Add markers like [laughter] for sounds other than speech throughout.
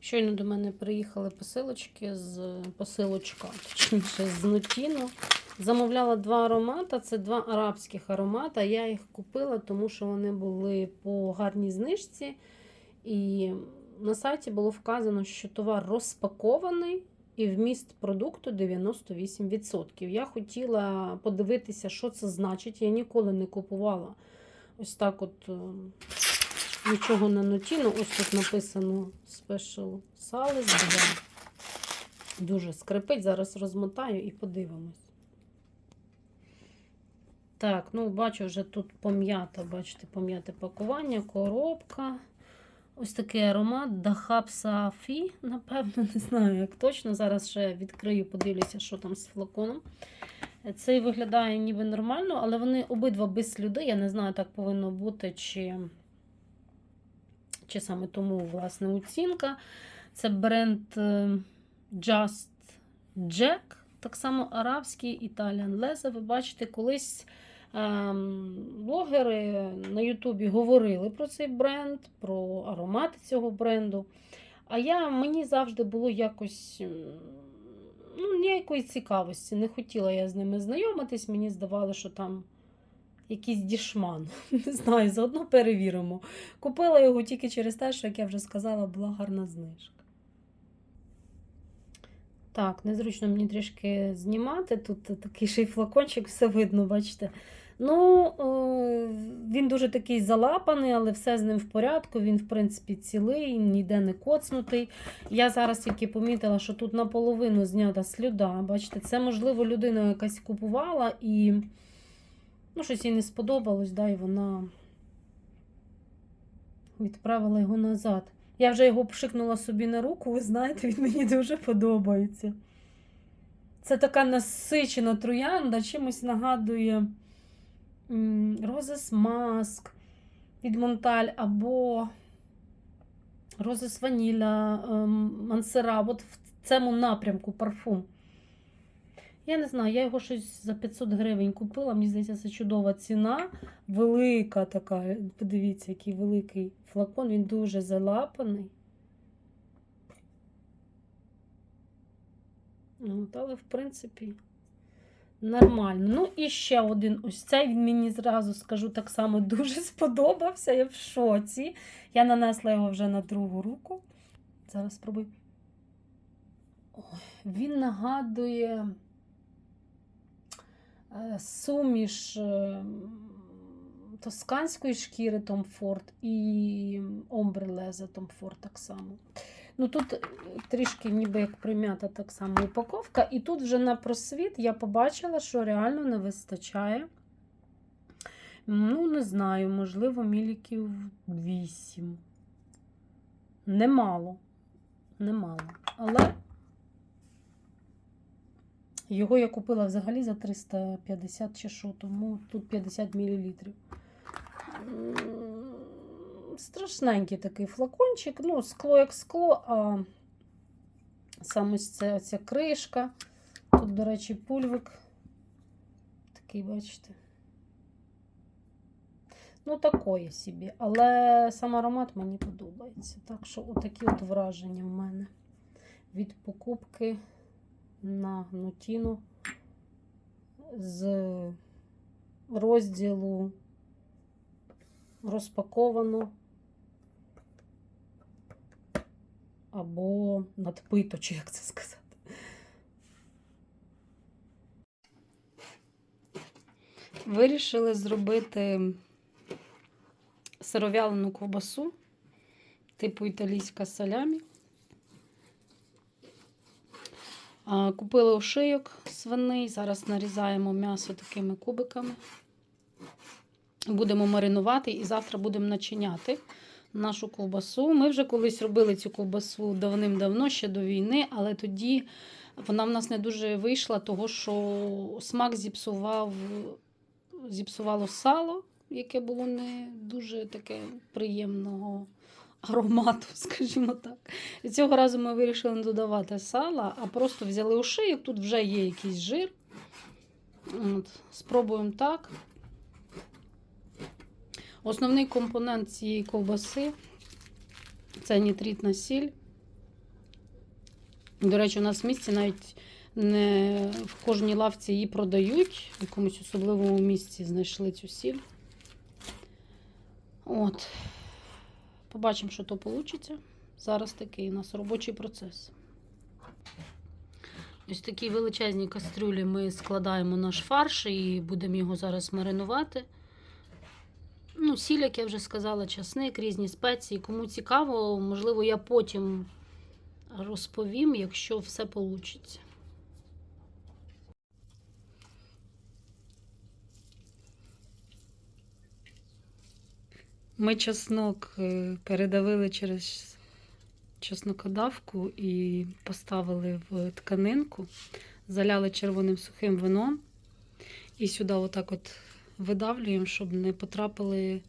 Щойно до мене приїхали посилочки з посилочка, точніше, з Нутіно. Замовляла два аромата. Це два арабських аромата. Я їх купила, тому що вони були по гарній знижці. І на сайті було вказано, що товар розпакований і вміст продукту 98%. Я хотіла подивитися, що це значить. Я ніколи не купувала ось так от. Нічого на нотіно. Ось тут написано Special Sales 2. Дуже скрипить. Зараз розмотаю і подивимось. Так, ну бачу, вже тут пом'ята, бачите, пом'яте пакування, коробка. Ось такий аромат Дахаб Сафі, напевно, [laughs] не знаю, як точно. Зараз ще відкрию, подивлюся, що там з флаконом. Цей виглядає ніби нормально, але вони обидва без сліди. Я не знаю, так повинно бути, чи, чи саме тому власне оцінка. Це бренд е, Just Jack, так само арабський Italian Leza. Ви бачите, колись ем, блогери на Ютубі говорили про цей бренд, про аромати цього бренду. А я, мені завжди було якось ну, ніякої цікавості. Не хотіла я з ними знайомитись. Мені здавалося, що там якийсь дішман. [laughs] Не знаю, заодно перевіримо. Купила його тільки через те, що, як я вже сказала, була гарна знижка. Так, незручно мені трішки знімати. Тут такий ще й флакончик, все видно, бачите. Ну, е, він дуже такий залапаний, але все з ним в порядку. Він, в принципі, цілий, ніде не коцнутий. Я зараз тільки помітила, що тут наполовину знята слюда. Бачите, це, можливо, людина якась купувала і ну, щось їй не сподобалось, да, і вона відправила його назад. Я вже його пшикнула собі на руку, ви знаєте, він мені дуже подобається. Це така насичена троянда, чимось нагадує Розес Маск від Монталь або Розес Ваніля, ем, Мансера. От в цьому напрямку парфум. Я не знаю, я його щось за 500 гривень купила. Мені здається, це чудова ціна. Велика така. Подивіться, який великий флакон. Він дуже залапаний. От, але, в принципі, нормально. Ну, і ще один ось цей. Він мені зразу скажу так само [laughs] дуже сподобався. Я в шоці. Я нанесла його вже на другу руку. Зараз спробую. Ой, він нагадує суміш е, тосканської шкіри Ford і омбрелеза Ford так само. Ну Тут е, трішки ніби як прим'ята так само упаковка. І тут вже на просвіт я побачила, що реально не вистачає. Ну, не знаю, можливо, міліків 8. Немало. Немало. Але його я купила взагалі за 350 чи що, тому тут 50 мл. Страшненький такий флакончик. Ну, скло як скло, а саме це оця кришка. Тут, до речі, пульвик. Такий, бачите. Ну, такої собі. Але сам аромат мені подобається. Так що, отакі от враження в мене від покупки на нутіну з розділу розпаковано або надпито, чи як це сказати. Вирішили зробити сировялену ковбасу, типу італійська салямі. А, Купили ошийок свиний. Зараз нарізаємо м'ясо такими кубиками. Будемо маринувати і завтра будемо начиняти нашу ковбасу. Ми вже колись робили цю ковбасу давним-давно, ще до війни, але тоді вона в нас не дуже вийшла, того що смак зіпсував, зіпсувало сало, яке було не дуже таке приємного аромату, [laughs] скажімо так. І цього разу ми вирішили не додавати сала, а просто взяли ошийок, тут вже є якийсь жир. От, Спробуємо так. Основний компонент цієї ковбаси це нітритна сіль. До речі, у нас в місті навіть не в кожній лавці її продають. В якомусь особливому місці знайшли цю сіль. От. Побачимо, що то вийде. Зараз такий у нас робочий процес. Ось такі величезні кастрюлі ми складаємо наш фарш і будемо його зараз маринувати. Ну, сіль, як я вже сказала, часник, різні спеції. Кому цікаво, можливо, я потім розповім, якщо все вийде. Ми чеснок е, передавили через чеснокодавку і поставили в тканинку, заляли червоним сухим вином і сюди отак от видавлюємо, щоб не потрапили,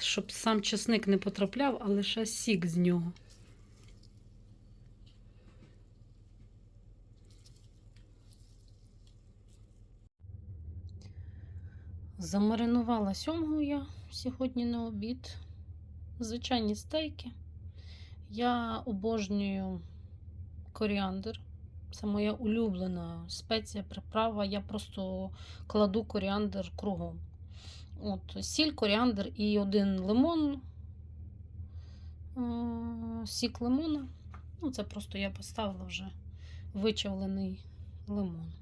щоб сам чесник не потрапляв, а лише сік з нього. Замаринувала сьомгу я сьогодні на обід. Звичайні стейки. Я обожнюю коріандр. Це моя улюблена спеція, приправа. Я просто кладу коріандр кругом. От, сіль, коріандр і один лимон, е, сік лимона. Ну, це просто я поставила вже вичавлений лимон.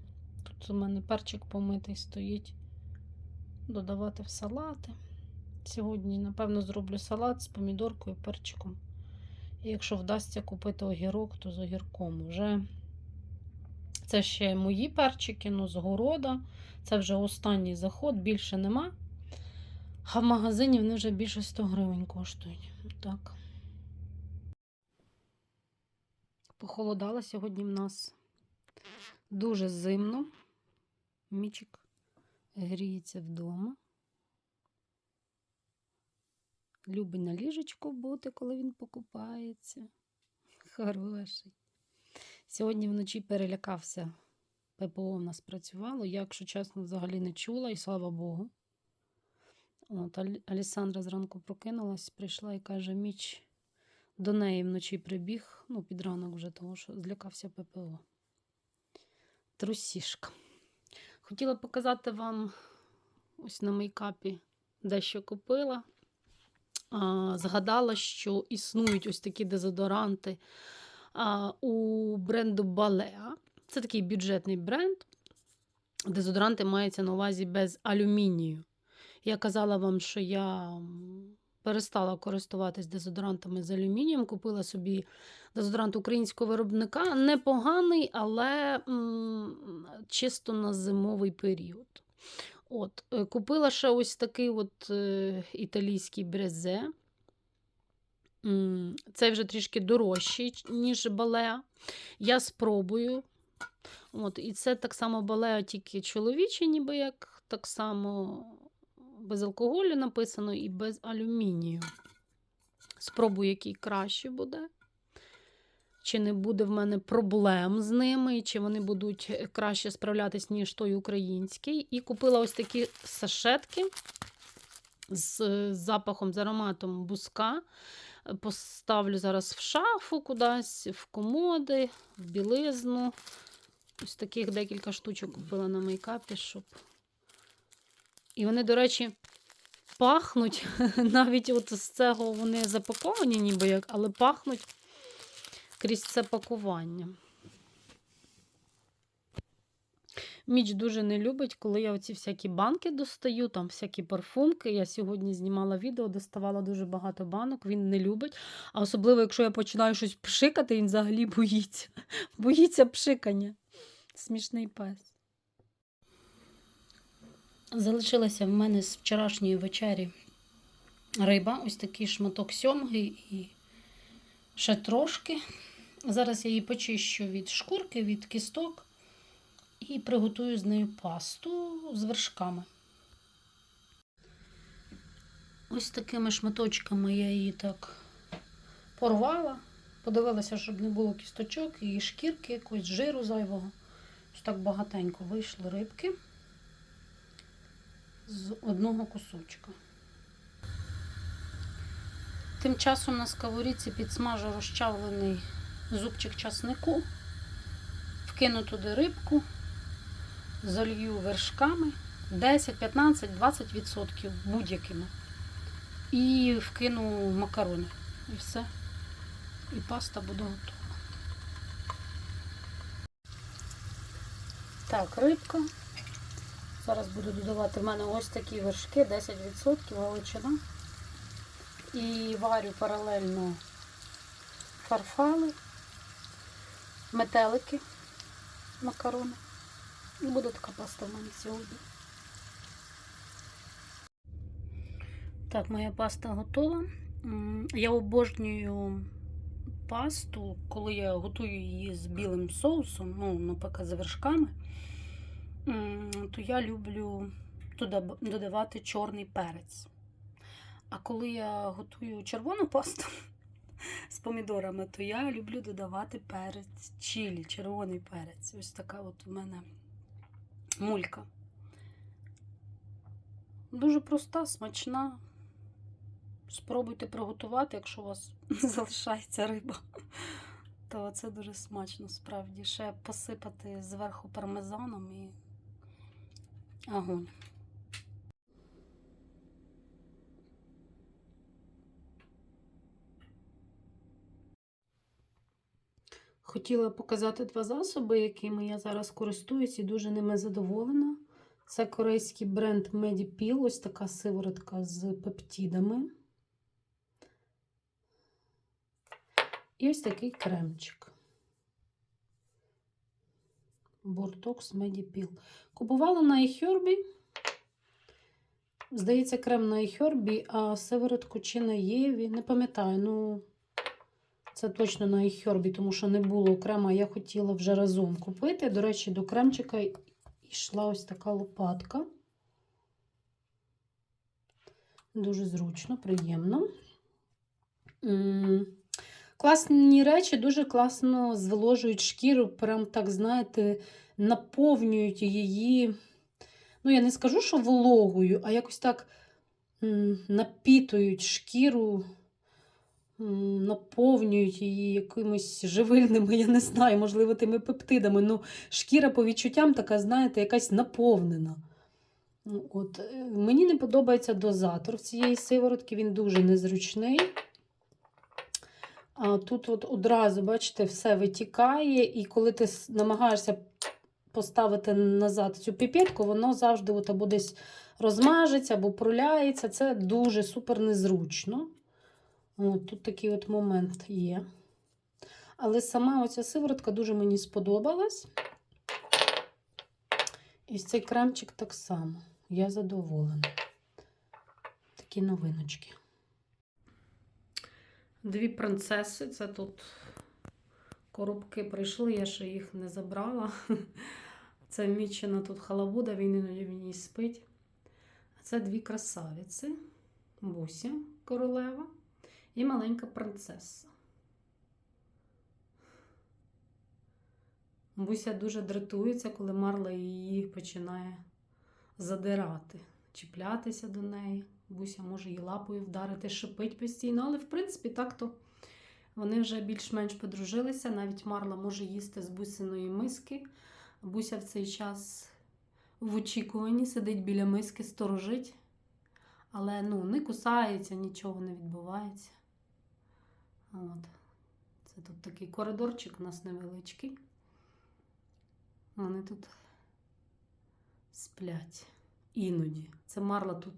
Тут у мене перчик помитий стоїть. Додавати в салати. Сьогодні, напевно, зроблю салат з помідоркою, перчиком. І якщо вдасться купити огірок, то з огірком. Вже це ще мої перчики, ну, з города. Це вже останній заход, більше нема. А в магазині вони вже більше 100 гривень коштують. Так. Похолодало сьогодні в нас дуже зимно. Мічик гріється вдома. Любить на ліжечку бути, коли він покупається. [laughs] Хороший. Сьогодні вночі перелякався. ППО в нас працювало. Я, якщо чесно, взагалі не чула, і слава Богу. От, Алісандра зранку прокинулась, прийшла і каже: Міч до неї вночі прибіг, ну, під ранок вже, тому що злякався ППО. Трусішка. Хотіла показати вам ось на мейкапі дещо купила. Згадала, що існують ось такі дезодоранти у бренду Balea. Це такий бюджетний бренд. Дезодоранти мається на увазі без алюмінію. Я казала вам, що я перестала користуватись дезодорантами з алюмінієм. Купила собі дезодорант українського виробника. Непоганий, але м, чисто на зимовий період. От, е, купила ще ось такий от е, італійський брезе. М, Цей вже трішки дорожчий, ніж балеа. Я спробую. От, і це так само балеа, тільки чоловіче, ніби як так само без алкоголю написано і без алюмінію. Спробую, який краще буде. Чи не буде в мене проблем з ними, чи вони будуть краще справлятись, ніж той український. І купила ось такі сашетки з запахом, з ароматом буска. Поставлю зараз в шафу кудись, в комоди, в білизну. Ось таких декілька штучок купила на мейкапі, щоб. І вони, до речі, пахнуть. [laughs] Навіть от з цього вони запаковані, ніби як, але пахнуть крізь це пакування. Міч дуже не любить, коли я оці всякі банки достаю, там всякі парфумки. Я сьогодні знімала відео, доставала дуже багато банок, він не любить. А особливо, якщо я починаю щось пшикати, він взагалі боїться. [laughs] Боїться пшикання. Смішний пес. Залишилася в мене з вчорашньої вечері риба, ось такий шматок сьомги і ще трошки. Зараз я її почищу від шкурки, від кісток і приготую з нею пасту з вершками. Ось такими шматочками я її так порвала, подивилася, щоб не було кісточок і шкірки, якогось жиру зайвого. Ось так багатенько вийшли рибки з одного кусочка. Тим часом на сковорідці підсмажу розчавлений зубчик часнику. Вкину туди рибку, залью вершками 10, 15, 20 відсотків будь-якими. І вкину макарони. І все. І паста буде готова. Так, рибка. Зараз буду додавати в мене ось такі вершки, 10% галичина. І варю паралельно фарфали, метелики, макарони. І буде така паста в мене сьогодні. Так, моя паста готова. Я обожнюю пасту, коли я готую її з білим соусом, ну, наприклад, з вершками, то я люблю туди додавати чорний перець. А коли я готую червону пасту [laughs] з помідорами, то я люблю додавати перець чилі, червоний перець. Ось така от у мене мулька. Дуже проста, смачна. Спробуйте приготувати, якщо у вас [laughs] залишається риба. [laughs] То це дуже смачно, справді. Ще посипати зверху пармезаном і огонь. Хотіла показати два засоби, якими я зараз користуюсь і дуже ними задоволена. Це корейський бренд Medipil, ось така сиворотка з пептидами. І ось такий кремчик. Бортокс Medipil. Купувала на iHerb. Здається, крем на iHerb, а сиворотку чи на Єві. Не пам'ятаю, ну це точно на iHerb, тому що не було крема, я хотіла вже разом купити. До речі, до кремчика йшла ось така лопатка. Дуже зручно, приємно. Класні речі дуже класно зволожують шкіру, прям так, знаєте, наповнюють її. Ну, я не скажу, що вологою, а якось так напітують шкіру, наповнюють її якимись живильними, я не знаю, можливо, тими пептидами. Ну, шкіра по відчуттям така, знаєте, якась наповнена. Ну, От. е, Мені не подобається дозатор цієї сиворотки, він дуже незручний. А тут от одразу, бачите, все витікає, і коли ти намагаєшся поставити назад цю піпетку, воно завжди от або десь розмажеться, або проляється. Це дуже супер незручно. От, тут такий от момент є. Але сама оця сиворотка дуже мені сподобалась. І цей кремчик так само. Я задоволена. Такі новиночки. Дві принцеси. Це тут коробки прийшли, я ще їх не забрала. [laughs] Це мічена тут халабуда, він іноді в ній спить. А це дві красавиці. Буся королева і маленька принцеса. Буся дуже дратується, коли Марла її починає задирати, чіплятися до неї. Буся може її лапою вдарити, шипить постійно, але в принципі так-то вони вже більш-менш подружилися. Навіть Марла може їсти з бусиної миски. Буся в цей час в очікуванні сидить біля миски, сторожить, але ну, не кусається, нічого не відбувається. От. Це тут такий коридорчик у нас невеличкий. Вони тут сплять іноді. Це Марла тут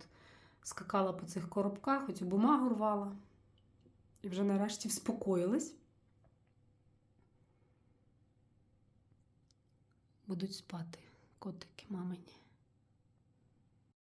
скакала по цих коробках, оцю бумагу рвала. І вже нарешті вспокоїлась. Будуть спати котики мамині.